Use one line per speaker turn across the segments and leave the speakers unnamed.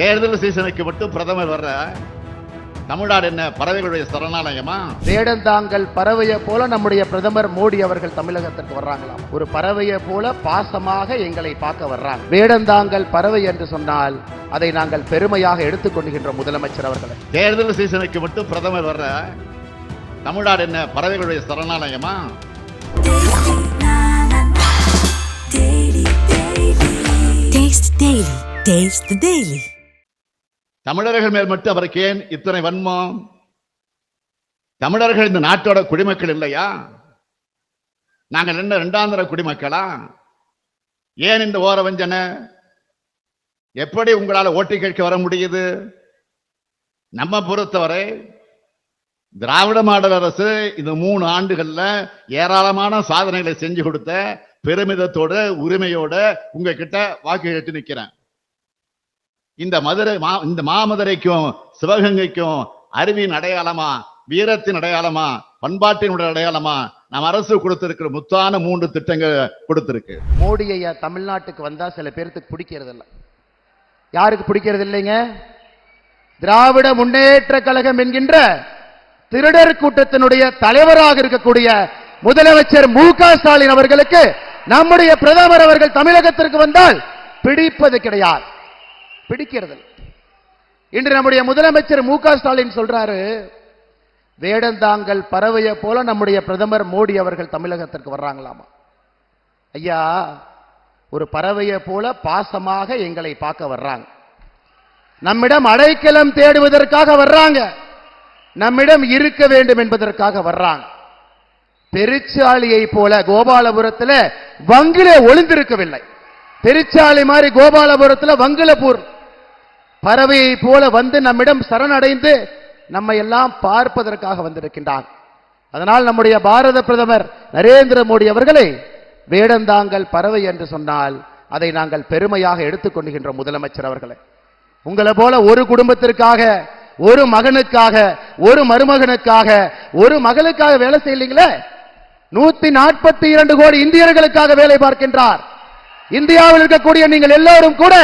தேர்தல் சீசனுக்கு மட்டும் பிரதமர் வர்ற தமிழ்நாடு என்ன பறவைகளுடைய சரணாலயமா
வேடந்தாங்கல் பறவையை போல நம்முடைய பிரதமர் மோடி அவர்கள் தமிழகத்திற்கு வர்றாங்களாம் ஒரு பறவையை போல பாசமாக எங்களை பார்க்க வர்றாங்க வேடந்தாங்கல் பறவை என்று சொன்னால் அதை நாங்கள் பெருமையாக எடுத்துக்கொள்கின்ற முதலமைச்சர் அவர்களை
தேர்தல் சீசனுக்கு மட்டும் பிரதமர் வர்ற தமிழ்நாடு என்ன பறவைகளுடைய சரணாலயமா
Taste Daily. Taste the Daily.
தமிழர்கள் மேல் மட்டும் அவருக்கு ஏன் இத்தனை வன்மம்? தமிழர்கள் இந்த நாட்டோட குடிமக்கள் இல்லையா? நாங்கள் என்ன இரண்டாந்திர குடிமக்களா? ஏன் இந்த ஓர வஞ்சனை? எப்படி உங்களால் ஓட்டு கேட்க வர முடியுது? நம்ம பொறுத்தவரை திராவிட மாடல் அரசு இந்த மூணு ஆண்டுகள்ல ஏராளமான சாதனைகளை செஞ்சு கொடுத்த பெருமிதத்தோட உரிமையோட உங்ககிட்ட வாக்கு கேட்டு நிற்கிறேன் இந்த மதுரை மா இந்த மாமதுரைக்கும் சிவகங்கைக்கும் அறிவின் அடையாளமா வீரத்தின் அடையாளமா பண்பாட்டினுடைய அடையாளமா நம்ம அரசு கொடுத்திருக்கிற முத்தான மூன்று திட்டங்கள் கொடுத்திருக்கு.
மோடி ஐயா தமிழ்நாட்டுக்கு வந்தா சில பேர்த்துக்கு பிடிக்கிறது இல்லை யாருக்கு பிடிக்கிறது இல்லைங்க? திராவிட முன்னேற்ற கழகம் என்கின்ற திருடர் கூட்டத்தினுடைய தலைவராக இருக்கக்கூடிய முதலமைச்சர் மு ஸ்டாலின் அவர்களுக்கு நம்முடைய பிரதமர் அவர்கள் தமிழகத்திற்கு வந்தால் பிடிப்பது கிடையாது. பிடிக்கிறது இன்று நம்முடைய முதலமைச்சர் மு ஸ்டாலின் சொல்றாரு வேடந்தாங்கல் பறவையை போல நம்முடைய பிரதமர் மோடி அவர்கள் தமிழகத்திற்கு வர்றாங்களாமா? ஐயா ஒரு பறவைய போல பாசமாக எங்களை பார்க்க வர்றாங்க. நம்மிடம் அடைக்கலம் தேடுவதற்காக வர்றாங்க. நம்மிடம் இருக்க வேண்டும் என்பதற்காக வர்றாங்க. பெருச்சாளியை போல கோபாலபுரத்தில் வங்கிலே ஒளிந்திருக்கவில்லை. பெருச்சாளி மாதிரி கோபாலபுரத்தில் வங்கிலபூர் பறவையை போல வந்து நம்மிடம் சரணடைந்து நம்மை எல்லாம் பார்ப்பதற்காக வந்திருக்கின்றான். அதனால் நம்முடைய பாரத பிரதமர் நரேந்திர மோடி அவர்களை வேடந்தாங்கல் பறவை என்று சொன்னால் அதை நாங்கள் பெருமையாக எடுத்துக்கொள்கின்ற முதலமைச்சர் அவர்களை. உங்களை போல ஒரு குடும்பத்திற்காக ஒரு மகனுக்காக ஒரு மருமகனுக்காக ஒரு மகளுக்காக வேலை செய்யலீங்களே? நூத்தி நாற்பத்தி இரண்டு கோடி இந்தியர்களுக்காக வேலை பார்க்கின்றார். இந்தியாவில் இருக்கக்கூடிய நீங்கள் எல்லோரும் கூட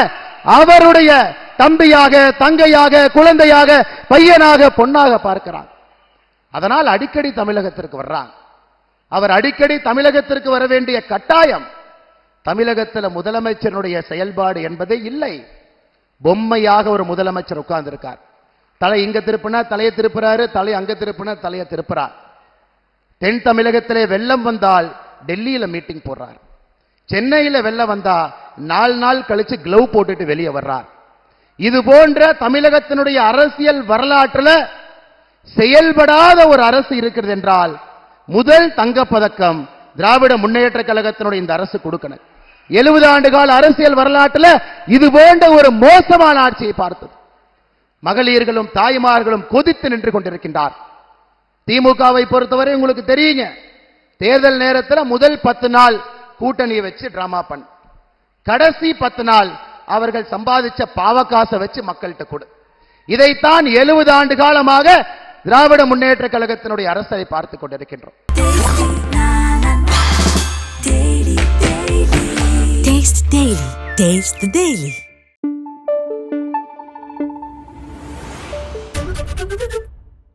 அவருடைய தம்பியாக தங்கையாக குழந்தையாக பையனாக பொண்ணாக பார்க்கிறார். அதனால் அடிக்கடி தமிழகத்திற்கு வர்றாங்க. அவர் அடிக்கடி தமிழகத்திற்கு வர வேண்டிய கட்டாயம் தமிழகத்தில் முதலமைச்சருடைய செயல்பாடு என்பதே இல்லை. பொம்மையாக ஒரு முதலமைச்சர் உட்கார்ந்திருக்கார். தலை இங்க திருப்பினா தலையை திருப்புறாரு தலை அங்க திருப்பினா தலையை திருப்புறார். தென் தமிழகத்திலே வெள்ளம் வந்தால் டெல்லியில மீட்டிங் போடுறார். சென்னையில வெள்ளம் வந்தா நாலு நாள் கழிச்சு க்ளவ் போட்டுட்டு வெளியே வர்றார். இது போன்ற தமிழகத்தினுடைய அரசியல் வரலாற்றுல செயல்படாத ஒரு அரசு இருக்கிறது என்றால் முதல் தங்கப்பதக்கம் திராவிட முன்னேற்ற கழகத்தினுடைய இந்த அரசு கொடுக்கணும். எழுபது ஆண்டு கால அரசியல் வரலாற்றுல இது போன்ற ஒரு மோசமான ஆட்சியை பார்த்தது. மகளிர்களும் தாய்மார்களும் கொதித்து நின்று கொண்டிருக்கின்றார். திமுகவை பொறுத்தவரை உங்களுக்கு தெரியுங்க. தேர்தல் நேரத்தில் முதல் பத்து நாள் கூட்டணியை வச்சு டிராமா பண்ண. கடைசி பத்து நாள் அவர்கள் சம்பாதிச்ச பாவகாசை வச்சு மக்கள்கிட்ட கொடு இதைத்தான் எழுபது ஆண்டு காலமாக திராவிட முன்னேற்ற கழகத்தினுடைய அரசரை பார்த்து கொண்டிருக்கின்றோம்
Taste Daily. Daily.